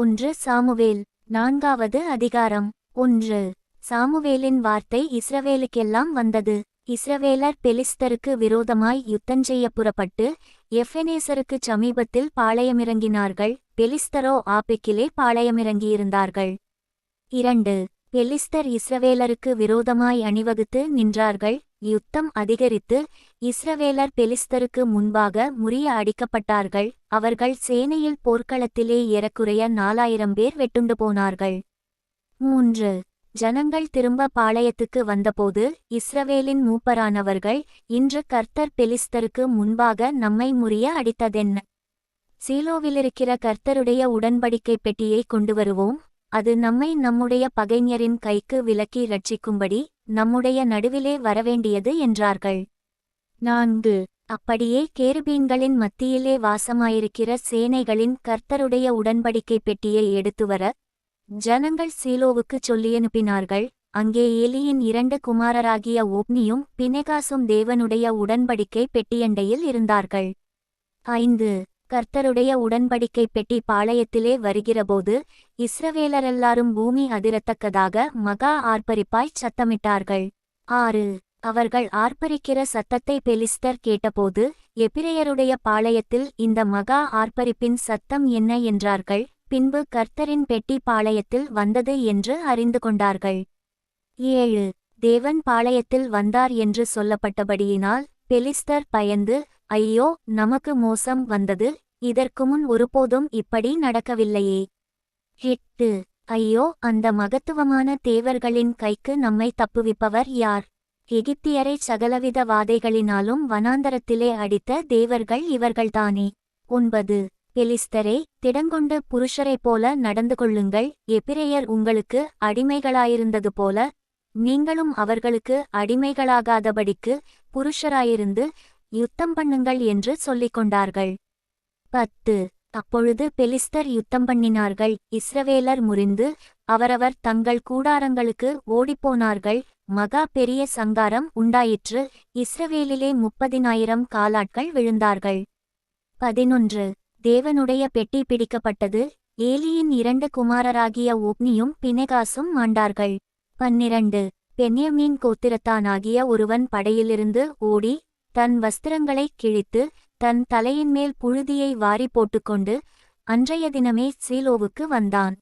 ஒன்று சாமுவேல் நான்காவது அதிகாரம். ஒன்று. சாமுவேலின் வார்த்தை இஸ்ரவேலுக்கெல்லாம் வந்தது. இஸ்ரவேலர் பெலிஸ்தருக்கு விரோதமாய் யுத்தஞ்செய்ய புறப்பட்டு எஃபெனேசருக்கு சமீபத்தில் பாளையமிறங்கினார்கள். பெலிஸ்தரோ ஆப்பெக்கிலே பாளையமிறங்கியிருந்தார்கள். இரண்டு. பெலிஸ்தர் இஸ்ரவேலருக்கு விரோதமாய் அணிவகுத்து நின்றார்கள். யுத்தம் அதிகரித்து இஸ்ரவேலர் பெலிஸ்தருக்கு முன்பாக முறிய அடிக்கப்பட்டார்கள். அவர்கள் சேனையில் போர்க்களத்திலே ஏறக்குறைய நாலாயிரம் பேர் வெட்டுண்டு போனார்கள். மூன்று. ஜனங்கள் திரும்ப பாளையத்துக்கு வந்தபோது இஸ்ரவேலின் மூப்பரானவர்கள் இன்று கர்த்தர் பெலிஸ்தருக்கு முன்பாக நம்மை முறிய அடித்ததென்ன? சீலோவிலிருக்கிற கர்த்தருடைய உடன்படிக்கை பெட்டியை கொண்டு வருவோம். அது நம்மை நம்முடைய பகைஞரின் கைக்கு விலக்கி ரட்சிக்கும்படி நம்முடைய நடுவிலே வரவேண்டியது என்றார்கள். நான்கு. அப்படியே கேருபீன்களின் மத்தியிலே வாசமாயிருக்கிற சேனைகளின் கர்த்தருடைய உடன்படிக்கை பெட்டியை எடுத்து வர ஜனங்கள் சீலோவுக்கு சொல்லியனுப்பினார்கள் அங்கே ஏலியின் இரண்டு குமாரராகிய ஓப்னியும் பினெகாசும் தேவனுடைய உடன்படிக்கை பெட்டியண்டையில் இருந்தார்கள். ஐந்து. கர்த்தருடைய உடன்படிக்கை பெட்டி பாளையத்திலே வருகிறபோது இஸ்ரவேலரெல்லாரும் பூமி அதிரத்தக்கதாக மகா ஆர்ப்பரிப்பாய் சத்தமிட்டார்கள். ஆறு. அவர்கள் ஆர்ப்பரிக்கிற சத்தத்தை பெலிஸ்தர் கேட்டபோது எபிரேயருடைய பாளையத்தில் இந்த மகா ஆர்ப்பரிப்பின் சத்தம் என்ன என்றார்கள் பின்பு கர்த்தரின் பெட்டி பாளையத்தில் வந்தது என்று அறிந்து கொண்டார்கள். ஏழு. தேவன் பாளையத்தில் வந்தார் என்று சொல்லப்பட்டபடியினால் பெலிஸ்தர் பயந்து ஐயோ நமக்கு மோசம் வந்தது. இதற்கு முன் ஒருபோதும் இப்படி நடக்கவில்லையே. எட்டு. ஐயோ அந்த மகத்துவமான தேவர்களின் கைக்கு நம்மை தப்புவிப்பவர் யார்? எகிப்தியரை சகலவித வாதைகளினாலும் வனாந்தரத்திலே அடித்த தேவர்கள் இவர்கள்தானே. ஒன்பது. பெலிஸ்தரே திடங்கொண்டு புருஷரைப் போல நடந்து கொள்ளுங்கள். எபிரேயர் உங்களுக்கு அடிமைகளாயிருந்தது போல நீங்களும் அவர்களுக்கு அடிமைகளாகாதபடிக்கு புருஷராயிருந்து யுத்தம் பண்ணுங்கள் என்று சொல்லிக் கொண்டார்கள். பத்து. அப்பொழுது பெலிஸ்தர் யுத்தம் பண்ணினார்கள். இஸ்ரவேலர் முறிந்து அவரவர் தங்கள் கூடாரங்களுக்கு ஓடிப்போனார்கள். மகா பெரிய சங்காரம் உண்டாயிற்று. இஸ்ரவேலிலே முப்பதினாயிரம் காலாட்கள் விழுந்தார்கள். பதினொன்று. தேவனுடைய பெட்டி பிடிக்கப்பட்டது. ஏலியின் இரண்டு குமாரராகிய ஓப்னியும் பினெகாசும் மாண்டார்கள் பன்னிரண்டு. பென்யமீன் கோத்திரத்தானாகிய ஒருவன் படையிலிருந்து ஓடி தன் வஸ்திரங்களைக் கிழித்து தன் தலையின் மேல் புழுதியை வாரி போட்டுக்கொண்டு அன்றைய தினமே சீலோவுக்கு வந்தான்.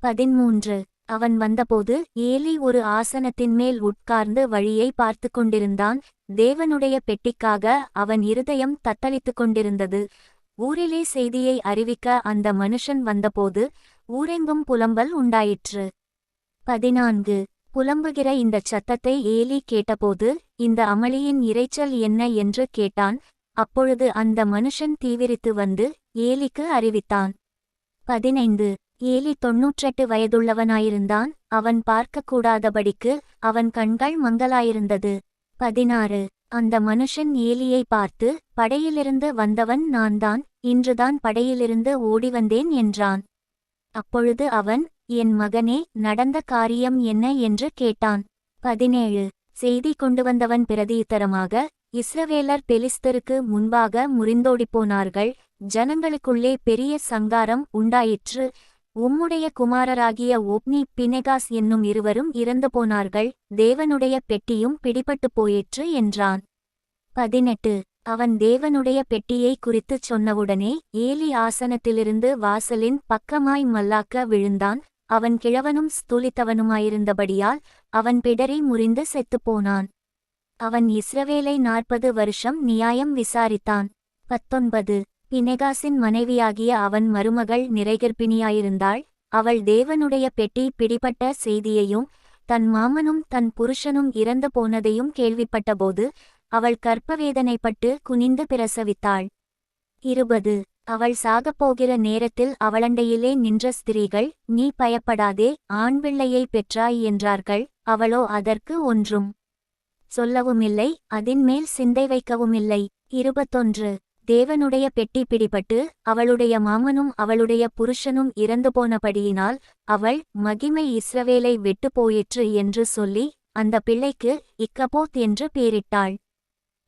பதிமூன்று அவன் வந்தபோது ஏலி ஒரு ஆசனத்தின் மேல் உட்கார்ந்து வழியை பார்த்து கொண்டிருந்தான். தேவனுடைய பெட்டிக்காக அவன் இருதயம் தத்தளித்துக் கொண்டிருந்தது. ஊரிலே செய்தியை அறிவிக்க அந்த மனுஷன் வந்தபோது ஊரெங்கும் புலம்பல் உண்டாயிற்று. பதினான்கு. புலம்புகிற இந்தச் சத்தத்தை ஏலி கேட்டபோது இந்த அமளியின் இரைச்சல் என்ன? என்று கேட்டான். அப்பொழுது அந்த மனுஷன் தீவிரித்து வந்து ஏலிக்கு அறிவித்தான். பதினைந்து. ஏலி தொன்னூற்றெட்டு வயதுள்ளவனாயிருந்தான். அவன் பார்க்கக்கூடாதபடிக்கு அவன் கண்கள் மங்கலாயிருந்தது. பதினாறு. அந்த மனுஷன் ஏலியை பார்த்து படையிலிருந்து வந்தவன் நான்தான். இன்றுதான் படையிலிருந்து ஓடி வந்தேன் என்றான். அப்பொழுது அவன் என் மகனே நடந்த காரியம் என்ன என்று கேட்டான். பதினேழு. செய்தி கொண்டு வந்தவன் பிரதியுத்தரமாக இஸ்ரவேலர் பெலிஸ்தருக்கு முன்பாக முறிந்தோடிப்போனார்கள் ஜனங்களுக்குள்ளே பெரிய சங்காரம் உண்டாயிற்று. உம்முடைய குமாரராகிய ஒப்னி பினெகாஸ் என்னும் இருவரும் இறந்து போனார்கள். தேவனுடைய பெட்டியும் பிடிபட்டுப் போயிற்று என்றான். பதினெட்டு. அவன் தேவனுடைய பெட்டியை குறித்துச் சொன்னவுடனே ஏலி ஆசனத்திலிருந்து வாசலின் பக்கமாய் மல்லாக்க விழுந்தான். அவன் கிழவனும் ஸ்தூலித்தவனுமாயிருந்தபடியால் அவன் பிடரி முறிந்து செத்துப்போனான். அவன் இஸ்ரவேலை நாற்பது வருஷம் நியாயம் விசாரித்தான். பத்தொன்பது. பினெகாசின் மனைவியாகிய அவன் மருமகள் நிறைகர்ப்பிணியாயிருந்தாள் அவள் தேவனுடைய பெட்டி பிடிபட்ட செய்தியையும் தன் மாமனும் தன் புருஷனும் இறந்து போனதையும் கேள்விப்பட்டபோது அவள் கற்பவேதனைப்பட்டு குனிந்து பிரசவித்தாள். இருபது. அவள் சாகப்போகிற நேரத்தில் அவளண்டையிலே நின்ற ஸ்திரீகள் நீ பயப்படாதே ஆண் பிள்ளையை பெற்றாய் என்றார்கள். அவளோ அதற்கு ஒன்றும் சொல்லவுமில்லை அதின்மேல் சிந்தை வைக்கவுமில்லை. இருபத்தொன்று. தேவனுடைய பெட்டி பிடிபட்டு அவளுடைய மாமனும் அவளுடைய புருஷனும் இறந்து போனபடியினால் அவள் மகிமை இஸ்ரவேலை விட்டு போயிற்று என்று சொல்லி அந்த பிள்ளைக்கு இக்கபோத் என்று பேரிட்டாள்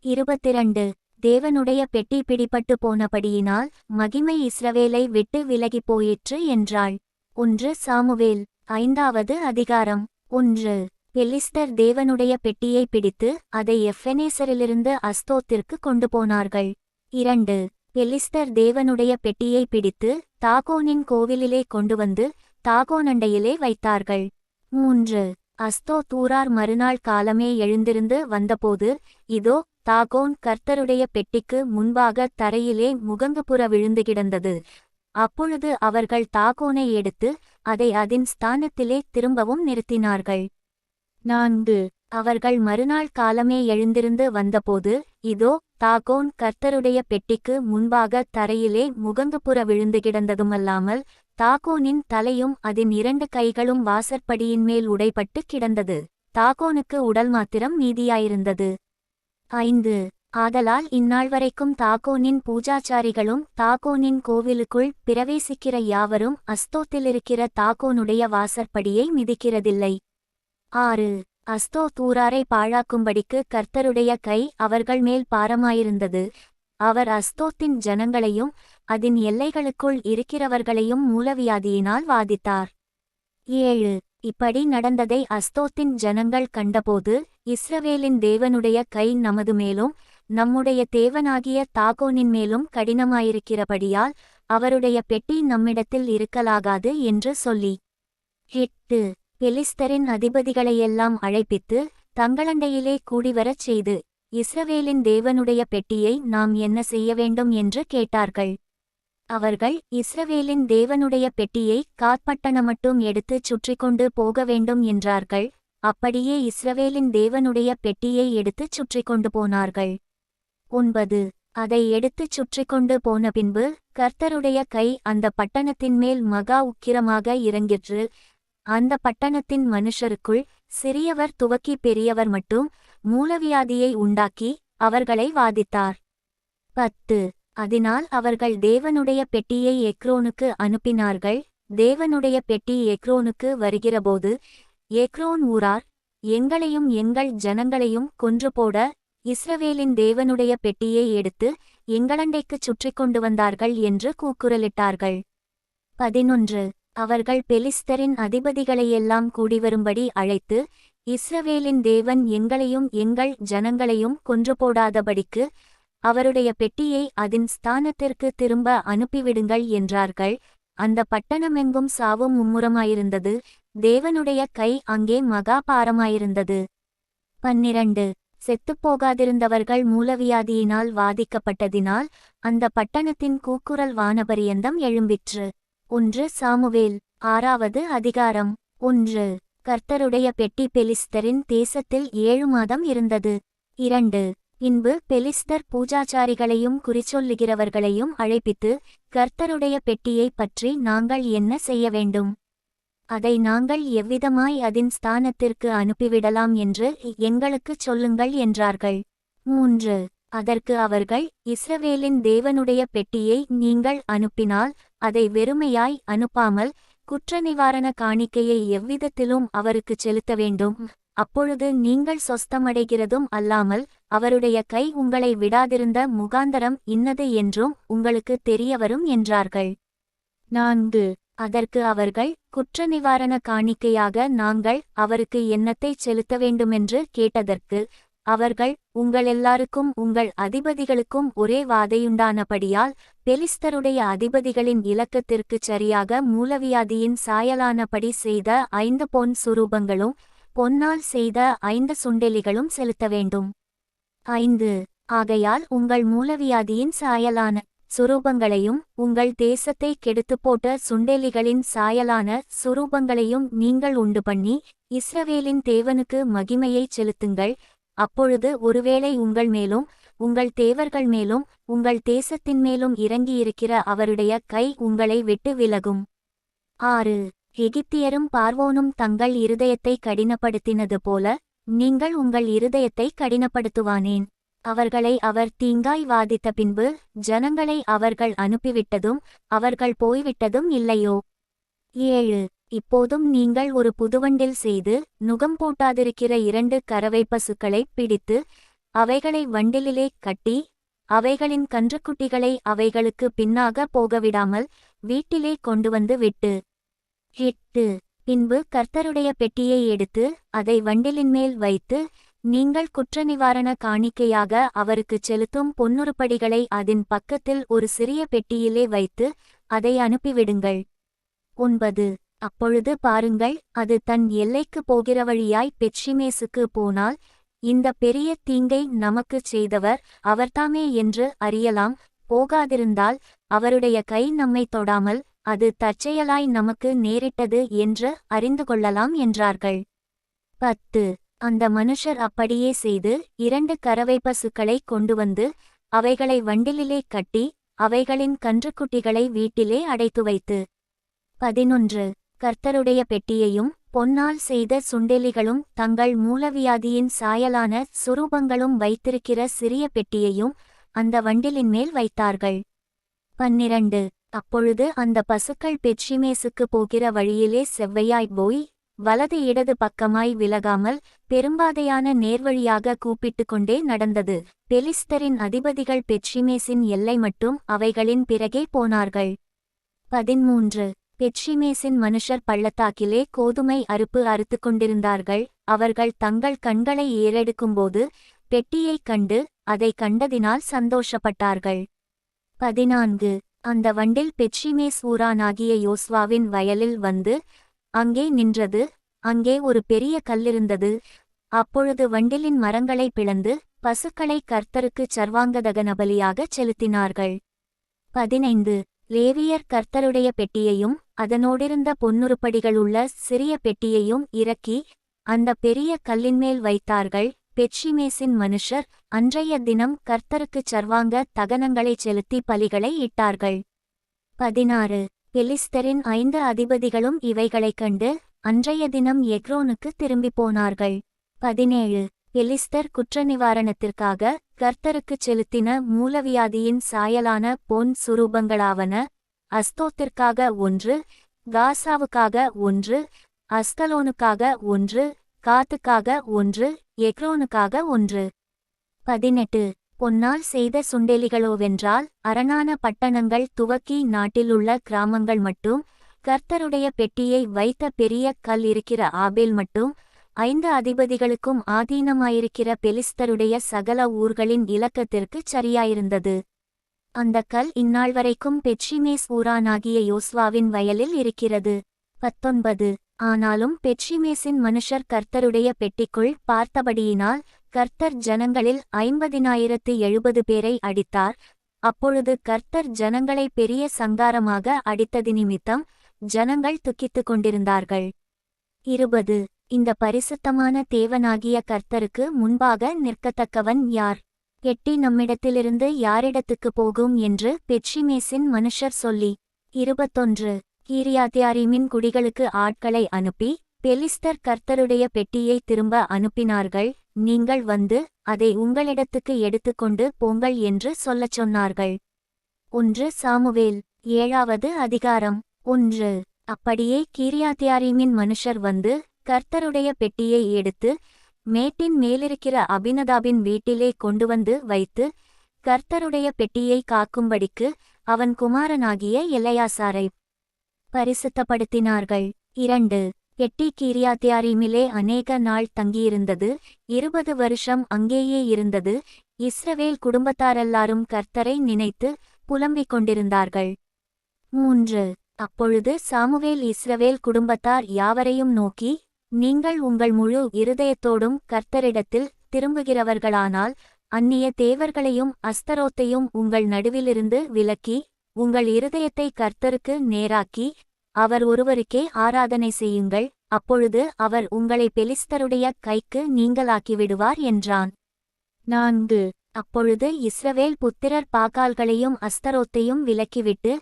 இருபத்திரண்டு. தேவனுடைய பெட்டி பிடிபட்டு போனபடியினால் மகிமை இஸ்ரவேலை விட்டு விலகிப் போயிற்று என்றாள். ஒன்று சாமுவேல் ஐந்தாவது அதிகாரம். ஒன்று. பெலிஸ்தர் தேவனுடைய பெட்டியை பிடித்து அதை எஃபெனேசரிலிருந்து அஸ்தோத்திற்கு கொண்டு போனார்கள். இரண்டு. பெலிஸ்தர் தேவனுடைய பெட்டியை பிடித்து தாகோனின் கோவிலிலே கொண்டு வந்து தாகோனண்டையிலே வைத்தார்கள். மூன்று. அஸ்தோ தூரார் மறுநாள் காலமே எழுந்திருந்து வந்தபோது இதோ தாகோன் கர்த்தருடைய பெட்டிக்கு முன்பாக தரையிலே முகங்குப்புற விழுந்து கிடந்தது அப்பொழுது அவர்கள் தாகோனை எடுத்து அதை அதன் ஸ்தானத்திலே திரும்பவும் நிறுத்தினார்கள். நான்கு. அவர்கள் மறுநாள் காலமே எழுந்திருந்து வந்தபோது இதோ தாகோன் கர்த்தருடைய பெட்டிக்கு முன்பாக தரையிலே முகங்குப்புற விழுந்து கிடந்ததுமல்லாமல் தாகோனின் தலையும் அதன் இரண்டு கைகளும் வாசற்படியின் மேல் உடைபட்டு கிடந்தது. தாகோனுக்கு உடல் மாத்திரம் மீதியாயிருந்தது ஐந்து. ஆதலால் இந்நாள் வரைக்கும் தாகோனின் பூஜாச்சாரிகளும் தாகோனின் கோவிலுக்குள் பிரவேசிக்கிற யாவரும் அஸ்தோத்திலிருக்கிற தாகோனுடைய வாசற்படியை மிதிக்கிறதில்லை. ஆறு. அஸ்தோ தூராரை பாழாக்கும்படிக்கு கர்த்தருடைய கை அவர்கள் மேல் பாரமாயிருந்தது. அவர் அஸ்தோத்தின் ஜனங்களையும் அதன் எல்லைகளுக்குள் இருக்கிறவர்களையும் மூலவியாதியினால் வாதித்தார். ஏழு. இப்படி நடந்ததை அஸ்தோத்தின் ஜனங்கள் கண்டபோது இஸ்ரவேலின் தேவனுடைய கை நமது மேலும் நம்முடைய தேவனாகிய தாகோனின் மேலும் கடினமாயிருக்கிறபடியால் அவருடைய பெட்டி நம்மிடத்தில் இருக்கலாகாது என்று சொல்லி. எட்டு. பெலிஸ்தரின் அதிபதிகளையெல்லாம் அழைப்பித்து தங்களண்டையிலே கூடிவரச் செய்து இஸ்ரவேலின் தேவனுடைய பெட்டியை நாம் என்ன செய்ய வேண்டும் என்று கேட்டார்கள். அவர்கள் இஸ்ரவேலின் தேவனுடைய பெட்டியை காற்பட்டணமட்டும் எடுத்துச் சுற்றி கொண்டு போக வேண்டும் என்றார்கள். அப்படியே இஸ்ரவேலின் தேவனுடைய பெட்டியை எடுத்துச் சுற்றி கொண்டு போனார்கள். ஒன்பது. அதை எடுத்துச் சுற்றி கொண்டு போன பின்பு கர்த்தருடைய கை அந்த பட்டணத்தின் மேல் மகா உக்கிரமாக இறங்கிற்று. அந்த பட்டணத்தின் மனுஷருக்குள் சிறியவர் துவக்கி பெரியவர் மட்டும் மூலவியாதியை உண்டாக்கி அவர்களை வாதித்தார். பத்து. அதனால் அவர்கள் தேவனுடைய பெட்டியை எக்ரோனுக்கு அனுப்பினார்கள். தேவனுடைய பெட்டி எக்ரோனுக்கு வருகிறபோது எக்ரோன் ஊரார் எங்களையும் எங்கள் ஜனங்களையும் கொன்று போட இஸ்ரவேலின் தேவனுடைய பெட்டியை எடுத்து எங்களண்டைக்குச் சுற்றி கொண்டு வந்தார்கள் என்று கூக்குரலிட்டார்கள். பதினொன்று. அவர்கள் பெலிஸ்தரின் அதிபதிகளையெல்லாம் கூடிவரும்படி அழைத்து இஸ்ரவேலின் தேவன் எங்களையும் எங்கள் ஜனங்களையும் கொன்று போடாதபடிக்கு அவருடைய பெட்டியை அதன் ஸ்தானத்திற்கு திரும்ப அனுப்பிவிடுங்கள் என்றார்கள். அந்த பட்டணமெங்கும் சாவும் மும்முரமாயிருந்தது. தேவனுடைய கை அங்கே மகா பாரமாயிருந்தது பன்னிரண்டு செத்துப்போகாதிருந்தவர்கள் மூலவியாதியினால் வாதிக்கப்பட்டதினால் அந்த பட்டணத்தின் கூக்குரல் வானபரியந்தம் எழும்பிற்று. ஒன்று சாமுவேல். ஆறாவது அதிகாரம். ஒன்று. கர்த்தருடைய பெட்டி பெலிஸ்தரின் தேசத்தில் ஏழு மாதம் இருந்தது. இரண்டு. இன்பு பெலிஸ்தர் பூஜாச்சாரிகளையும் குறிச்சொல்லுகிறவர்களையும் அழைப்பித்து கர்த்தருடைய பெட்டியைப் பற்றி நாங்கள் என்ன செய்ய வேண்டும்? அதை நாங்கள் எவ்விதமாய் அதன் ஸ்தானத்திற்கு அனுப்பிவிடலாம் என்று எங்களுக்குச் சொல்லுங்கள் என்றார்கள். மூன்று அதற்கு அவர்கள் இஸ்ரவேலின் தேவனுடைய பெட்டியை நீங்கள் அனுப்பினால் அதை வெறுமையாய் அனுப்பாமல் குற்ற நிவாரண காணிக்கையை எவ்விதத்திலும் அவருக்குச் செலுத்த வேண்டும். அப்பொழுது நீங்கள் சொஸ்தமடைகிறதும் அல்லாமல் அவருடைய கை உங்களை விடாதிருந்த முகாந்தரம் இன்னது என்றும் உங்களுக்கு தெரியவரும் என்றார்கள். நான்கு. அதற்கு அவர்கள் குற்ற நிவாரண காணிக்கையாக நாங்கள் அவருக்கு எண்ணத்தைச் செலுத்த வேண்டுமென்று கேட்டதற்கு அவர்கள் உங்களெல்லாருக்கும் உங்கள் அதிபதிகளுக்கும் ஒரே வாதையுண்டானபடியால் பெலிஸ்தருடைய அதிபதிகளின் இலக்கத்திற்குச் சரியாக மூலவியாதியின் சாயலானபடி செய்த ஐந்து பொன் சுரூபங்களும் பொன்னால் செய்த ஐந்து சுண்டெலிகளும் செலுத்த வேண்டும். ஐந்து. ஆகையால் உங்கள் மூலவியாதியின் சாயலான சுரூபங்களையும் உங்கள் தேசத்தை கெடுத்துப் போட்ட சுண்டெலிகளின் சாயலான சுரூபங்களையும் நீங்கள் உண்டு பண்ணி இஸ்ரவேலின் தேவனுக்கு மகிமையைச் செலுத்துங்கள். அப்பொழுது ஒருவேளை உங்கள் மேலும் உங்கள் தேவர்கள் மேலும் உங்கள் தேசத்தின் மேலும் இறங்கியிருக்கிற அவருடைய கை உங்களை விட்டு விலகும். ஆறு. எகிப்தியரும் பார்வோனும் தங்கள் இருதயத்தை கடினப்படுத்தினது போல நீங்கள் உங்கள் இருதயத்தை கடினப்படுத்துவானேன். அவர்களை அவர் தீங்காய் வாதித்த பின்பு ஜனங்களை அவர்கள் அனுப்பிவிட்டதும் அவர்கள் போய்விட்டதும் இல்லையோ? ஏழு. இப்போதும் நீங்கள் ஒரு புதுவண்டில் செய்து நுகம் போட்டாதிருக்கிற இரண்டு கறவை பசுக்களைப் பிடித்து அவைகளை வண்டிலிலே கட்டி அவைகளின் கன்றுக்குட்டிகளை அவைகளுக்கு பின்னாக போகவிடாமல் வீட்டிலே கொண்டு வந்து விட்டு எட்டு பின்பு கர்த்தருடைய பெட்டியை எடுத்து அதை வண்டிலின்மேல் வைத்து நீங்கள் குற்ற நிவாரண காணிக்கையாக அவருக்குச் செலுத்தும் பொன்னுருப்படிகளை அதன் பக்கத்தில் ஒரு சிறிய பெட்டியிலே வைத்து அதை அனுப்பிவிடுங்கள். ஒன்பது. அப்பொழுது பாருங்கள் அது தன் எல்லைக்கு போகிற வழியாய் பெட்சிமேசுக்கு போனால் இந்த பெரிய தீங்கை நமக்குச் செய்தவர் அவர்தாமே என்று அறியலாம் போகாதிருந்தால் அவருடைய கை நம்மை தொடாமல் அது தற்செயலாய் நமக்கு நேரிட்டது என்று அறிந்து கொள்ளலாம் என்றார்கள். பத்து. அந்த மனுஷர் அப்படியே செய்து இரண்டு கறவை பசுக்களை கொண்டு வந்து அவைகளை வண்டிலிலே கட்டி அவைகளின் கன்றுக்குட்டிகளை வீட்டிலே அடைத்து வைத்து. பதினொன்று. கர்த்தருடைய பெட்டியையும் பொன்னால் செய்த சுண்டெலிகளும் தங்கள் மூலவியாதியின் சாயலான சுரூபங்களும் வைத்திருக்கிற சிறிய பெட்டியையும் அந்த வண்டிலின் மேல் வைத்தார்கள். பன்னிரண்டு. அப்பொழுது அந்த பசுக்கள் பெட்சிமேசுக்கு போகிற வழியிலே செவ்வையாய் போய் வலது இடது பக்கமாய் விலகாமல் பெரும்பாதையான நேர்வழியாக கூப்பிட்டு கொண்டே நடந்தது. பெலிஸ்தரின் அதிபதிகள் பெட்சிமேசின் எல்லை மட்டும் அவைகளின் பிறகே போனார்கள். பதிமூன்று பெட்சிமேசின் மனுஷர் பள்ளத்தாக்கிலே கோதுமை அறுப்பு அறுத்து கொண்டிருந்தார்கள். அவர்கள் தங்கள் கண்களை ஏறெடுக்கும்போது பெட்டியைக் கண்டு அதை கண்டதினால் சந்தோஷப்பட்டார்கள். பதினான்கு. அந்த வண்டில் பெற்றிமே ஊரானாகிய யோஸ்வாவின் வயலில் வந்து அங்கே நின்றது. அங்கே ஒரு பெரிய கல்லிருந்தது. அப்பொழுது வண்டிலின் மரங்களை பிளந்து பசுக்களை கர்த்தருக்குச் சர்வாங்கதகன பலியாகச் செலுத்தினார்கள். பதினைந்து. லேவியர் கர்த்தருடைய பெட்டியையும் அதனோடிருந்த பொன்னுருப்படிகளுள்ள சிறிய பெட்டியையும் இறக்கி அந்த பெரிய கல்லின்மேல் வைத்தார்கள். பெட்சிமேசின் மனுஷர் அன்றைய தினம் கர்த்தருக்குச் சர்வாங்க தகனங்களைச் செலுத்தி பலிகளை இட்டார்கள். பதினாறு. பெலிஸ்தரின் ஐந்து அதிபதிகளும் இவைகளைக் கண்டு அன்றைய தினம் எக்ரோனுக்கு திரும்பிப் போனார்கள். பதினேழு. பெலிஸ்தர் குற்ற நிவாரணத்திற்காக கர்த்தருக்குச் செலுத்தின மூலவியாதியின் சாயலான பொன் சுரூபங்களாவன அஸ்தோத்திற்காக ஒன்று காசாவுக்காக ஒன்று அஸ்கலோனுக்காக ஒன்று காத்துக்காக ஒன்று எக்ரோனுக்காக ஒன்று. பதினெட்டு. பொன்னால் செய்த சுண்டெலிகளோவென்றால் அரணான பட்டணங்கள் துவக்கி நாட்டிலுள்ள கிராமங்கள் மட்டும் கர்த்தருடைய பெட்டியை வைத்த பெரிய கல் இருக்கிற ஆபேல் மட்டும் ஐந்து அதிபதிகளுக்கும் ஆதீனமாயிருக்கிற பெலிஸ்தருடைய சகல ஊர்களின் இலக்கத்திற்குச் சரியாயிருந்தது. அந்த கல் இந்நாள் வரைக்கும் பெட்சிமேஸ் ஊரானாகிய யோஸ்வாவின் வயலில் இருக்கிறது. பத்தொன்பது. ஆனாலும் பெட்ரிமேசின் மனுஷர் கர்த்தருடைய பெட்டிக்குள் பார்த்தபடியினால் கர்த்தர் ஜனங்களில் ஐம்பதினாயிரத்து எழுபது பேரை அடித்தார். அப்பொழுது கர்த்தர் ஜனங்களை பெரிய சங்காரமாக அடித்தது நிமித்தம் ஜனங்கள் துக்கித்துக் கொண்டிருந்தார்கள். இருபது. இந்த பரிசுத்தமான தேவனாகிய கர்த்தருக்கு முன்பாக நிற்கத்தக்கவன் யார்? எட்டி நம்மிடத்திலிருந்து யாரிடத்துக்கு போகும் என்று பெட்ரிமேசின் மனுஷர் சொல்லி. இருபத்தொன்று. கீரியாத்தியாரிமின் குடிகளுக்கு ஆட்களை அனுப்பி பெலிஸ்தர் கர்த்தருடைய பெட்டியை திரும்ப அனுப்பினார்கள் நீங்கள் வந்து அதை உங்களிடத்துக்கு எடுத்துக்கொண்டு போங்கள் என்று சொல்லச் சொன்னார்கள். ஒன்று சாமுவேல் ஏழாவது அதிகாரம் ஒன்று. அப்படியே கீரியாத்தியாரிமின் மனுஷர் வந்து கர்த்தருடைய பெட்டியை எடுத்து மேட்டின் மேலிருக்கிற அபினதாபின் வீட்டிலே கொண்டு வந்து வைத்து கர்த்தருடைய பெட்டியை காக்கும்படிக்கு அவன் குமாரனாகிய இளையாசாரை பரிசுத்தப்படுத்தினார்கள். இரண்டு எட்டி கீரியாத்தியாரிமிலே அநேக நாள் தங்கியிருந்தது. இருபது வருஷம் அங்கேயே இருந்தது. இஸ்ரவேல் குடும்பத்தாரெல்லாரும் கர்த்தரை நினைத்து புலம்பிக் கொண்டிருந்தார்கள். மூன்று அப்பொழுது சாமுவேல் இஸ்ரவேல் குடும்பத்தார் யாவரையும் நோக்கி நீங்கள் உங்கள் முழு இருதயத்தோடும் கர்த்தரிடத்தில் திரும்புகிறவர்களானால் அந்நிய தேவர்களையும் அஸ்தரோத்தையும் உங்கள் நடுவிலிருந்து விலக்கி உங்கள் இருதயத்தை கர்த்தருக்கு நேராக்கி அவர் ஒருவருக்கே ஆராதனை செய்யுங்கள் அப்பொழுது அவர் உங்களை பெலிஸ்தருடைய கைக்கு நீங்களாக்கிவிடுவார் என்றான். நான்கு. அப்பொழுது இஸ்ரவேல் புத்திரர் பாகால்களையும் அஸ்தரோத்தையும் விலக்கிவிட்டு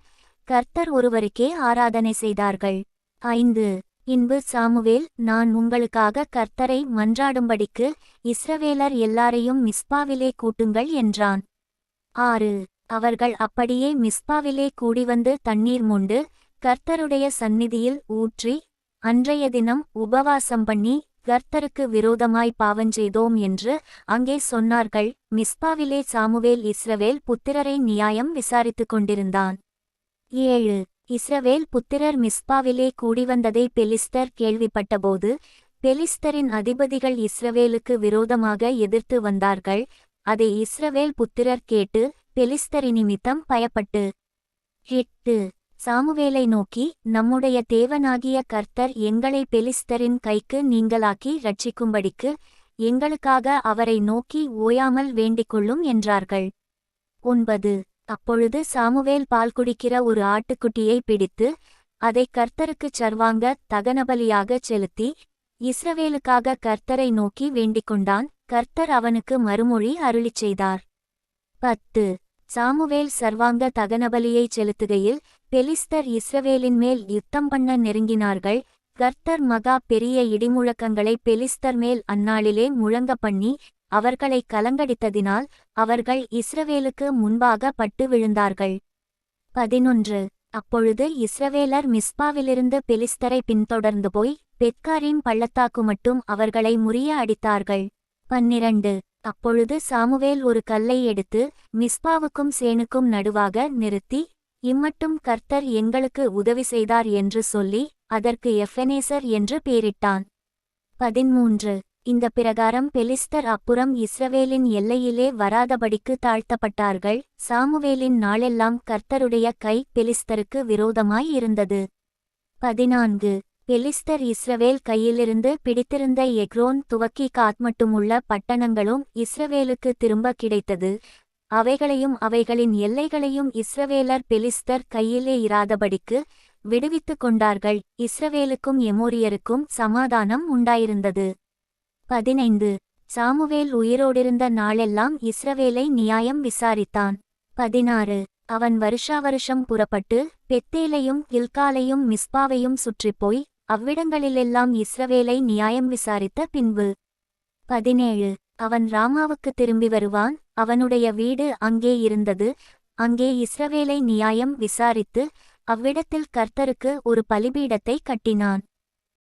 கர்த்தர் ஒருவருக்கே ஆராதனை செய்தார்கள். ஐந்து. இன்பு சாமுவேல் நான் உங்களுக்காக கர்த்தரை மன்றாடும்படிக்கு இஸ்ரவேலர் எல்லாரையும் மிஸ்பாவிலே கூட்டுங்கள் என்றான். ஆறு. அவர்கள் அப்படியே மிஸ்பாவிலே கூடிவந்து தண்ணீர் மொண்டு கர்த்தருடைய சந்நிதியில் ஊற்றி அன்றைய தினம் உபவாசம் பண்ணி கர்த்தருக்கு விரோதமாய் பாவஞ்செய்தோம் என்று அங்கே சொன்னார்கள். மிஸ்பாவிலே சாமுவேல் இஸ்ரவேல் புத்திரரை நியாயம் விசாரித்துக் கொண்டிருந்தான். ஏழு. இஸ்ரவேல் புத்திரர் மிஸ்பாவிலே கூடிவந்ததை பெலிஸ்தர் கேள்விப்பட்டபோது பெலிஸ்தரின் அதிபதிகள் இஸ்ரவேலுக்கு விரோதமாக எதிர்த்து வந்தார்கள். அதை இஸ்ரவேல் புத்திரர் கேட்டு பெலிஸ்தரி நிமித்தம் பயப்பட்டு. எட்டு. சாமுவேலை நோக்கி நம்முடைய தேவனாகிய கர்த்தர் எங்களை பெலிஸ்தரின் கைக்கு நீங்களாக்கி ரட்சிக்கும்படிக்கு எங்களுக்காக அவரை நோக்கி ஓயாமல் வேண்டிக்கொள்ளும் என்றார்கள். ஒன்பது. அப்பொழுது சாமுவேல் பால் குடிக்கிற ஒரு ஆட்டுக்குட்டியை பிடித்து அதை கர்த்தருக்குச் சர்வாங்க தகனபலியாகச் செலுத்தி இஸ்ரவேலுக்காக கர்த்தரை நோக்கி வேண்டிக்கொண்டான். கர்த்தர் அவனுக்கு மறுமொழி அருளிச் செய்தார். பத்து. சாமுவேல் சர்வாங்க தகனபலியை செலுத்துகையில் பெலிஸ்தர் இஸ்ரவேலின் மேல் யுத்தம் பண்ண நெருங்கினார்கள். கர்த்தர் மகா பெரிய இடிமுழக்கங்களை பெலிஸ்தர் மேல் அந்நாளிலே முழங்க பண்ணி அவர்களை கலங்கடித்ததினால் அவர்கள் இஸ்ரவேலுக்கு முன்பாக பட்டு விழுந்தார்கள். பதினொன்று. அப்பொழுது இஸ்ரவேலர் மிஸ்பாவிலிருந்து பெலிஸ்தரை பின்தொடர்ந்து போய் பெத்காரின் பள்ளத்தாக்கு மட்டும் அவர்களை முறிய அடித்தார்கள். பன்னிரண்டு. அப்பொழுது சாமுவேல் ஒரு கல்லை எடுத்து மிஸ்பாவுக்கும் சேனுக்கும் நடுவாக நிறுத்தி இம்மட்டும் கர்த்தர் எங்களுக்கு உதவி செய்தார் என்று சொல்லி அதற்கு எஃபெனேசர் என்று பேரிட்டான். பதிமூன்று இந்த பிரகாரம் பெலிஸ்தர் அப்புறம் இஸ்ரவேலின் எல்லையிலே வராதபடிக்கு தாழ்த்தப்பட்டார்கள். சாமுவேலின் நாளெல்லாம் கர்த்தருடைய கை பெலிஸ்தருக்கு விரோதமாய் இருந்தது. பதினான்கு. பெலிஸ்தர் இஸ்ரவேல் கையிலிருந்து பிடித்திருந்த எக்ரோன் துவக்கி காத்மட்டுமுள்ள பட்டணங்களும் இஸ்ரவேலுக்கு திரும்ப கிடைத்தது. அவைகளையும் அவைகளின் எல்லைகளையும் இஸ்ரவேலர் பெலிஸ்தர் கையிலே இராதபடிக்கு விடுவித்துக் கொண்டார்கள். இஸ்ரவேலுக்கும் எமோரியருக்கும் சமாதானம் உண்டாயிருந்தது. பதினைந்து. சாமுவேல் உயிரோடிருந்த நாளெல்லாம் இஸ்ரவேலை நியாயம் விசாரித்தான். பதினாறு. அவன் வருஷாவருஷம் புறப்பட்டு பெத்தேலையும் கில்காலையும் மிஸ்பாவையும் சுற்றிப்போய் அவ்விடங்களிலெல்லாம் இஸ்ரவேலை நியாயம் விசாரித்த பின்பு. பதினேழு. அவன் ராமாவுக்கு திரும்பி வருவான். அவனுடைய வீடு அங்கே இருந்தது. அங்கே இஸ்ரவேலை நியாயம் விசாரித்து அவ்விடத்தில் கர்த்தருக்கு ஒரு பலிபீடத்தை கட்டினான்.